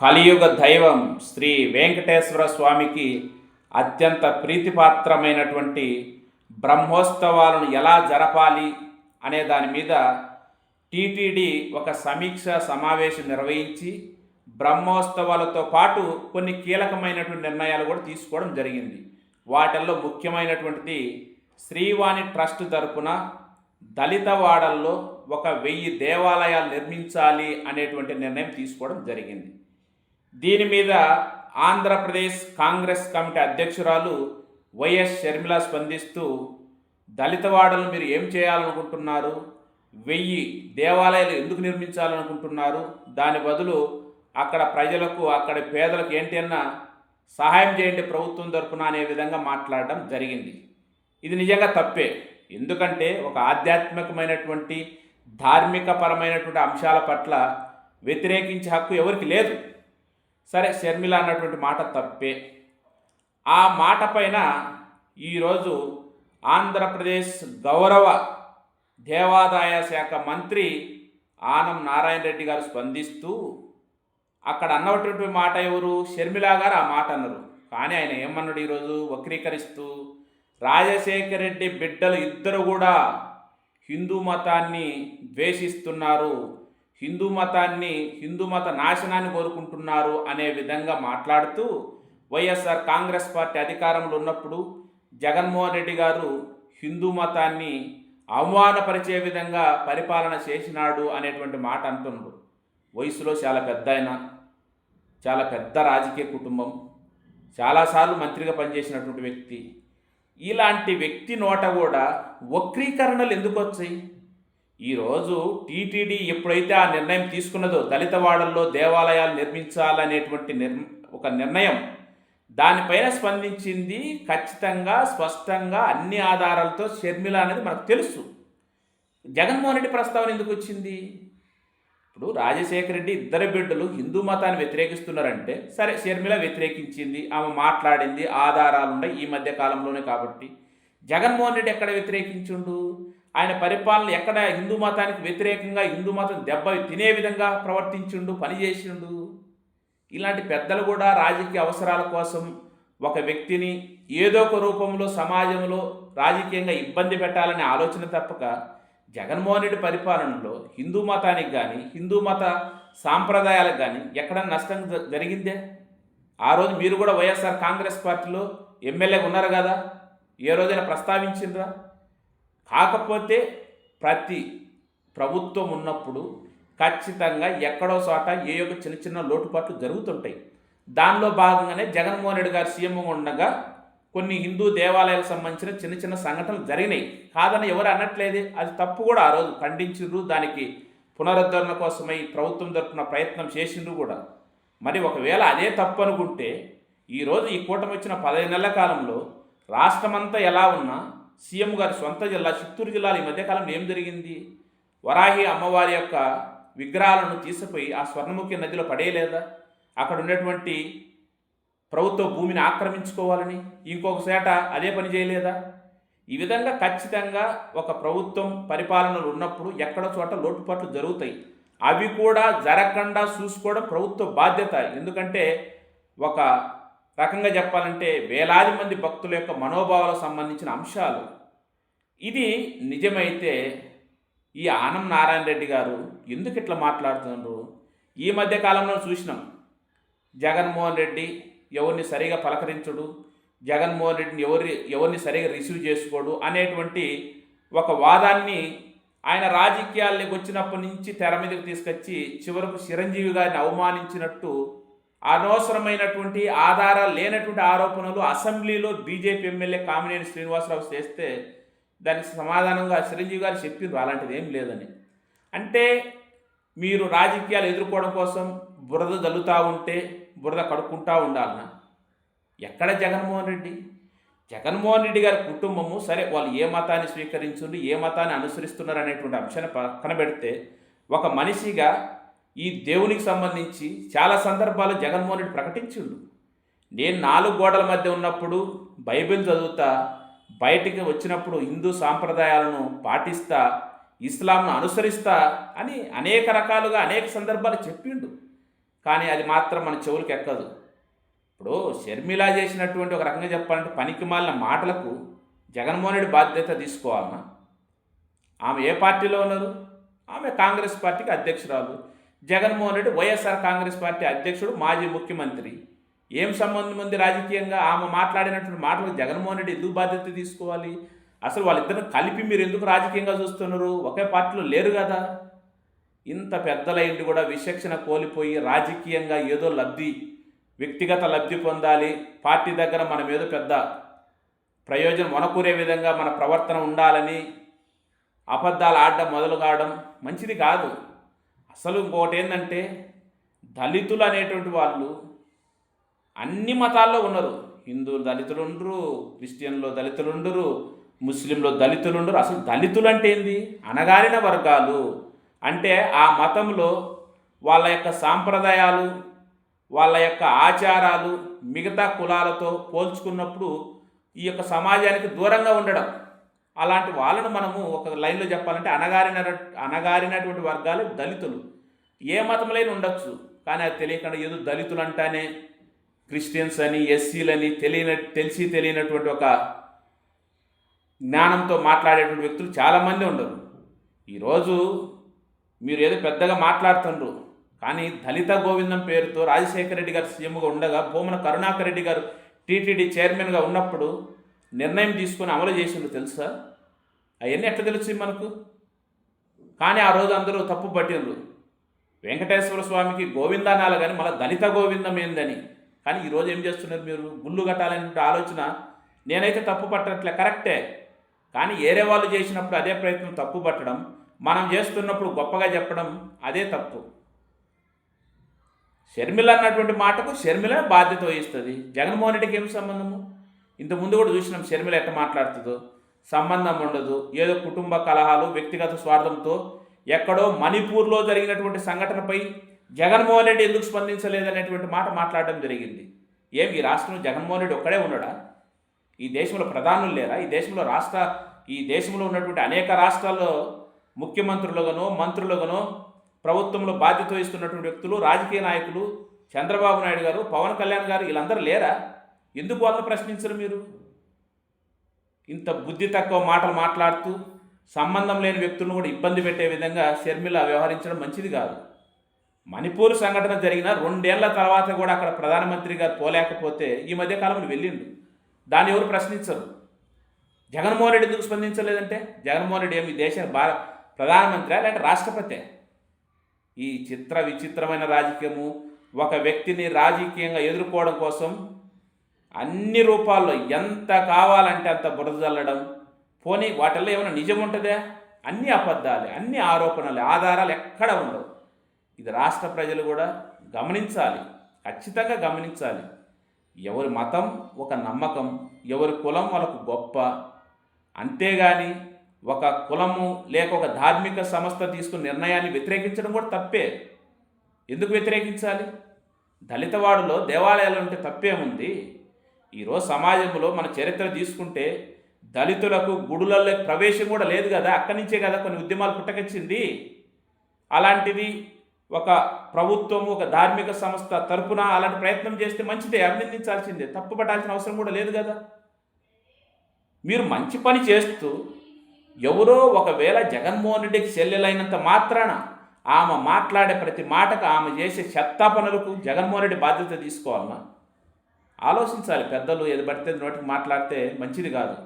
కలియుగ దైవం శ్రీ వెంకటేశ్వర స్వామికి అత్యంత ప్రీతిపాత్రమైనటువంటి బ్రహ్మోత్సవాలను ఎలా జరపాలి అనే దాని మీద టీటీడీ ఒక సమీక్ష సమావేశం నిర్వహించి బ్రహ్మోత్సవాలతో పాటు కొన్ని కీలకమైనటువంటి నిర్ణయాలు కూడా తీసుకోవడం జరిగింది. వాటిల్లో ముఖ్యమైనటువంటిది శ్రీవాణి ట్రస్ట్ తరపున దళితవాడల్లో ఒక వెయ్యి దేవాలయాలు నిర్మించాలి అనేటువంటి నిర్ణయం తీసుకోవడం జరిగింది. దీని మీద ఆంధ్రప్రదేశ్ కాంగ్రెస్ కమిటీ అధ్యక్షురాలు వైఎస్ షర్మిల స్పందిస్తూ దళితవాడలు మీరు ఏం చేయాలనుకుంటున్నారు? వెయ్యి దేవాలయాలు ఎందుకు నిర్మించాలనుకుంటున్నారు? దాని బదులు అక్కడ ప్రజలకు అక్కడ పేదలకు ఏంటన్నా సహాయం చేయండి ప్రభుత్వం తరపున అనే విధంగా మాట్లాడడం జరిగింది. ఇది నిజంగా తప్పే. ఎందుకంటే ఒక ఆధ్యాత్మికమైనటువంటి ధార్మిక పరమైనటువంటి అంశాల పట్ల వ్యతిరేకించే హక్కు ఎవరికి లేదు. సరే షర్మిల అన్నటువంటి మాట తప్పే. ఆ మాట పైన ఈరోజు ఆంధ్రప్రదేశ్ గౌరవ దేవాదాయ శాఖ మంత్రి ఆనం నారాయణ రెడ్డి గారు స్పందిస్తూ అక్కడ అన్నటువంటి మాట ఎవరు? షర్మిల గారు ఆ మాట అన్నారు. కానీ ఆయన ఏమన్నాడు ఈరోజు? వక్రీకరిస్తూ రాజశేఖర రెడ్డి బిడ్డలు ఇద్దరు కూడా హిందూ మతాన్ని ద్వేషిస్తున్నారు. హిందూ మతాన్ని హిందూ మత నాశనాన్ని కోరుకుంటున్నారు అనే విధంగా మాట్లాడుతూ వైఎస్ఆర్ కాంగ్రెస్ పార్టీ అధికారంలో ఉన్నప్పుడు జగన్మోహన్ రెడ్డి గారు హిందూ మతాన్ని అవమానపరిచే విధంగా పరిపాలన చేసినాడు అనేటువంటి మాట అంటున్నాడు వయసులో చాలా పెద్ద ఆయన చాలా పెద్ద రాజకీయ కుటుంబం చాలాసార్లు మంత్రిగా పనిచేసినటువంటి వ్యక్తి. ఇలాంటి వ్యక్తి నోట కూడా వక్రీకరణలు ఎందుకు వచ్చాయి? ఈరోజు టీటీడీ ఎప్పుడైతే ఆ నిర్ణయం తీసుకున్నదో దళితవాడల్లో దేవాలయాలు నిర్మించాలనేటువంటి నిర్ ఒక నిర్ణయం దానిపైన స్పందించింది ఖచ్చితంగా స్పష్టంగా అన్ని ఆధారాలతో షర్మిల అనేది మనకు తెలుసు. జగన్మోహన్ రెడ్డి ప్రస్తావన ఎందుకు వచ్చింది? ఇప్పుడు రాజశేఖర రెడ్డి ఇద్దరు బిడ్డలు హిందూ మతాన్ని వ్యతిరేకిస్తున్నారంటే సరే షర్మిల వ్యతిరేకించింది ఆమె మాట్లాడింది ఆధారాలు ఉన్నాయి ఈ మధ్య కాలంలోనే కాబట్టి. జగన్మోహన్ రెడ్డి ఎక్కడ వ్యతిరేకించుండు? ఆయన పరిపాలన ఎక్కడ హిందూ మతానికి వ్యతిరేకంగా హిందూ మతం దెబ్బ తినే విధంగా ప్రవర్తించుండు పనిచేసిండు. ఇలాంటి పెద్దలు కూడా రాజకీయ అవసరాల కోసం ఒక వ్యక్తిని ఏదో ఒక రూపంలో సమాజంలో రాజకీయంగా ఇబ్బంది పెట్టాలనే ఆలోచన తప్పక జగన్మోహన్ రెడ్డి పరిపాలనలో హిందూ మతానికి కానీ హిందూ మత సాంప్రదాయాలకు కానీ ఎక్కడ నష్టం జ- జరిగిందే? ఆ రోజు మీరు కూడా వైఎస్ఆర్ కాంగ్రెస్ పార్టీలో ఎమ్మెల్యేగా ఉన్నారు కదా? ఏ రోజైనా ప్రస్తావించిండ్రా? కాకపోతే ప్రతి ప్రభుత్వం ఉన్నప్పుడు ఖచ్చితంగా ఎక్కడో చోట ఏ యొక్క చిన్న చిన్న లోటుపాట్లు జరుగుతుంటాయి. దానిలో భాగంగానే జగన్మోహన్ రెడ్డి గారు సీఎం ఉండగా కొన్ని హిందూ దేవాలయాలకు సంబంధించిన చిన్న చిన్న సంఘటనలు జరిగినాయి. కాదని ఎవరు అనట్లేదు. అది తప్పు కూడా ఆ రోజు ఖండించిండ్రు. దానికి పునరుద్ధరణ కోసమై ప్రభుత్వం తరపున ప్రయత్నం చేసిండ్రు కూడా. మరి ఒకవేళ అదే తప్పు అనుకుంటే ఈరోజు ఈ కూటమి వచ్చిన పదహైదు నెలల కాలంలో రాష్ట్రమంతా ఎలా ఉన్నా సీఎం గారి సొంత జిల్లా చిత్తూరు జిల్లాలో ఈ మధ్యకాలంలో ఏం జరిగింది? వరాహి అమ్మవారి యొక్క విగ్రహాలను తీసుకుపోయి ఆ స్వర్ణముఖి నదిలో పడేయలేదా? అక్కడ ఉన్నటువంటి ప్రభుత్వ భూమిని ఆక్రమించుకోవాలని ఇంకొక సేట అదే పని చేయలేదా? ఈ విధంగా ఖచ్చితంగా ఒక ప్రభుత్వం పరిపాలనలు ఉన్నప్పుడు ఎక్కడ చోట లోటుపాట్లు జరుగుతాయి. అవి కూడా జరగకుండా చూసుకోవడం ప్రభుత్వ బాధ్యత. ఎందుకంటే ఒక రకంగా చెప్పాలంటే వేలాది మంది భక్తుల యొక్క మనోభావాలకు సంబంధించిన అంశాలు. ఇది నిజమైతే ఈ ఆనం నారాయణ రెడ్డి గారు ఎందుకు ఇట్లా మాట్లాడుతున్నారు ఈ మధ్య కాలంలో చూసినాం. జగన్మోహన్ రెడ్డి ఎవరిని సరిగా పలకరించడు? జగన్మోహన్ రెడ్డిని ఎవరి ఎవరిని సరిగా రిసీవ్ చేసుకోడు? అనేటువంటి ఒక వాదాన్ని ఆయన రాజకీయాల్లోకి వచ్చినప్పటి నుంచి తెర మీదకి తీసుకొచ్చి చివరకు చిరంజీవి గారిని అవమానించినట్టు అనవసరమైనటువంటి ఆధారాలు లేనటువంటి ఆరోపణలు అసెంబ్లీలో బీజేపీ ఎమ్మెల్యే కామినేని శ్రీనివాసరావు చేస్తే దానికి సమాధానంగా చిరంజీవి గారు చెప్పిండ్రు. అలాంటిది ఏం లేదని. అంటే మీరు రాజకీయాలు ఎదుర్కోవడం కోసం బురద జల్లుతూ ఉంటే బురద కడుక్కుంటూ ఉండాలనా? ఎక్కడ జగన్మోహన్ రెడ్డి? జగన్మోహన్ రెడ్డి గారి కుటుంబము సరే వాళ్ళు ఏ మతాన్ని స్వీకరించుండ్రు ఏ మతాన్ని అనుసరిస్తున్నారు అనేటువంటి అంశాన్ని పక్కన పెడితే ఒక మనిషిగా ఈ దేవునికి సంబంధించి చాలా సందర్భాలు జగన్మోహన్ రెడ్డి ప్రకటించిండు. నేను నాలుగు గోడల మధ్య ఉన్నప్పుడు బైబిల్ చదువుతా బయటికి వచ్చినప్పుడు హిందూ సాంప్రదాయాలను పాటిస్తా ఇస్లాంను అనుసరిస్తా అని అనేక రకాలుగా అనేక సందర్భాలు చెప్పిండు. కానీ అది మాత్రం మన చెవులకు ఎక్కదు. ఇప్పుడు షర్మిలా చేసినటువంటి ఒక రకంగా చెప్పాలంటే పనికి మాలిన మాటలకు జగన్మోహన్ రెడ్డి బాధ్యత తీసుకోవాలన్నా ఆమె ఏ పార్టీలో ఉన్నారు? ఆమె కాంగ్రెస్ పార్టీకి అధ్యక్షురాలు. జగన్మోహన్ రెడ్డి వైఎస్ఆర్ కాంగ్రెస్ పార్టీ అధ్యక్షుడు మాజీ ముఖ్యమంత్రి. ఏం సంబంధం ఉంది రాజకీయంగా? ఆమె మాట్లాడినటువంటి మాటలకు జగన్మోహన్ రెడ్డి ఎందుకు బాధ్యత తీసుకోవాలి? అసలు వాళ్ళిద్దరిని కలిపి మీరు ఎందుకు రాజకీయంగా చూస్తున్నారు? ఒకే పార్టీలో లేరు కదా. ఇంత పెద్దలైంది కూడా విశక్షణ కోల్పోయి రాజకీయంగా ఏదో లబ్ధి వ్యక్తిగత లబ్ధి పొందాలి. పార్టీ దగ్గర మనం ఏదో పెద్ద ప్రయోజనం వనకూరే విధంగా మన ప్రవర్తన ఉండాలని అబద్ధాలు ఆడడం మొదలు కావడం మంచిది కాదు. అసలు ఇంకొకటి ఏంటంటే దళితులు అనేటువంటి వాళ్ళు అన్ని మతాల్లో ఉన్నారు. హిందువులు దళితులు ఉండరు క్రిస్టియన్లో దళితులు ఉండరు ముస్లింలో దళితులు ఉండరు. అసలు దళితులు అంటే ఏంది? అనగారిన వర్గాలు. అంటే ఆ మతంలో వాళ్ళ యొక్క సాంప్రదాయాలు వాళ్ళ యొక్క ఆచారాలు మిగతా కులాలతో పోల్చుకున్నప్పుడు ఈ యొక్క సమాజానికి దూరంగా ఉండడం. అలాంటి వాళ్ళను మనము ఒక లైన్లో చెప్పాలంటే అణగారిన అణగారినటువంటి వర్గాలు దళితులు. ఏ మతంలోనే ఉండొచ్చు కానీ అది తెలియకుండా ఏదో దళితులు అంటానే క్రిస్టియన్స్ అని ఎస్సీలని తెలియన తెలిసి తెలియనటువంటి ఒక జ్ఞానంతో మాట్లాడేటువంటి వ్యక్తులు చాలామంది ఉండరు. ఈరోజు మీరు ఏదో పెద్దగా మాట్లాడుతుండ్రు కానీ దళిత గోవిందం పేరుతో రాజశేఖర రెడ్డి గారు సీఎంగా ఉండగా భూమన కరుణాకర్ రెడ్డి గారు టీటీడీ చైర్మన్గా ఉన్నప్పుడు నిర్ణయం తీసుకొని అమలు చేసిండ్రు తెలుసా? అవన్నీ ఎట్లా తెలుసు మనకు? కానీ ఆ రోజు అందరూ తప్పు పట్టిండ్రు. వెంకటేశ్వర స్వామికి గోవిందానాలు కానీ మళ్ళీ దళిత గోవిందం ఏందని. కానీ ఈరోజు ఏం చేస్తున్నారు మీరు? గుళ్ళు కట్టాలనే ఆలోచన నేనైతే తప్పు పట్టట్లే కరెక్టే. కానీ ఏరే వాళ్ళు చేసినప్పుడు అదే ప్రయత్నం తప్పు పట్టడం మనం చేస్తున్నప్పుడు గొప్పగా చెప్పడం అదే తప్పు. షర్మిల అన్నటువంటి మాటకు షర్మిల బాధ్యత వహిస్తుంది. జగన్మోహన్ రెడ్డికి ఏం సంబంధము? ఇంత ముందు కూడా చూసినాం షర్మిల ఎట్ట మాట్లాడుతుందో. సంబంధం ఉండదు. ఏదో కుటుంబ కలహాలు వ్యక్తిగత స్వార్థంతో ఎక్కడో మణిపూర్లో జరిగినటువంటి సంఘటనపై జగన్మోహన్ రెడ్డి ఎందుకు స్పందించలేదనేటువంటి మాట మాట్లాడడం జరిగింది. ఏం ఈ రాష్ట్రంలో జగన్మోహన్ రెడ్డి ఒక్కడే ఉన్నాడా? ఈ దేశంలో ప్రధానులు లేరా? ఈ దేశంలో రాష్ట్ర ఈ దేశంలో ఉన్నటువంటి అనేక రాష్ట్రాల్లో ముఖ్యమంత్రులుగానో మంత్రులుగానో ప్రభుత్వంలో బాధ్యత వహిస్తున్నటువంటి వ్యక్తులు రాజకీయ నాయకులు చంద్రబాబు నాయుడు గారు పవన్ కళ్యాణ్ గారు వీళ్ళందరూ లేరా? ఎందుకు వాళ్ళని ప్రశ్నించరు మీరు? ఇంత బుద్ధి తక్కువ మాటలు మాట్లాడుతూ సంబంధం లేని వ్యక్తులను కూడా ఇబ్బంది పెట్టే విధంగా షర్మిల వ్యవహరించడం మంచిది కాదు. మణిపూర్ సంఘటన జరిగిన రెండేళ్ళ తర్వాత కూడా అక్కడ ప్రధానమంత్రి గారు పోలేకపోతే ఈ మధ్య కాలంలో వెళ్ళిండు. దాన్ని ఎవరు ప్రశ్నించరు? జగన్మోహన్ రెడ్డి ఎందుకు స్పందించలేదంటే? జగన్మోహన్ రెడ్డి ఏమి దేశ భార ప్రధానమంత్రి లేదంటే రాష్ట్రపతి? ఈ చిత్ర విచిత్రమైన రాజకీయము ఒక వ్యక్తిని రాజకీయంగా ఎదుర్కోవడం కోసం అన్ని రూపాల్లో ఎంత కావాలంటే అంత బురద చల్లడం పోనీ వాటిల్లో ఏమైనా నిజం ఉంటుందా? అన్ని అబద్ధాలే అన్ని ఆరోపణలే ఆధారాలు ఎక్కడ ఉండవు. ఇది రాష్ట్ర ప్రజలు కూడా గమనించాలి ఖచ్చితంగా గమనించాలి. ఎవరి మతం ఒక నమ్మకం ఎవరి కులం వాళ్ళకు గొప్ప. అంతేగాని ఒక కులము లేక ఒక ధార్మిక సంస్థ తీసుకున్న నిర్ణయాన్ని వ్యతిరేకించడం కూడా తప్పే. ఎందుకు వ్యతిరేకించాలి? దళితవాడులో దేవాలయాలు ఉంటే తప్పేముంది? ఈరోజు సమాజంలో మన చరిత్ర తీసుకుంటే దళితులకు గుడులలో ప్రవేశం కూడా లేదు కదా అక్కడి నుంచే కదా కొన్ని ఉద్యమాలు పుట్టకొచ్చింది. అలాంటిది ఒక ప్రభుత్వం ఒక ధార్మిక సంస్థ తరపున అలాంటి ప్రయత్నం చేస్తే మంచిదే అభినందించాల్సిందే తప్పుపట్టాల్సిన అవసరం కూడా లేదు కదా. మీరు మంచి పని చేస్తూ ఎవరో ఒకవేళ జగన్మోహన్ రెడ్డికి చెల్లెలైనంత మాత్రాన ఆమె మాట్లాడే ప్రతి మాటకు ఆమె చేసే చెత్తా పనులకు జగన్మోహన్ రెడ్డి బాధ్యత తీసుకోవాలన్నా ఆలోచించాలి. పెద్దలు ఏది పడితే నోటికి మాట్లాడితే మంచిది కాదు.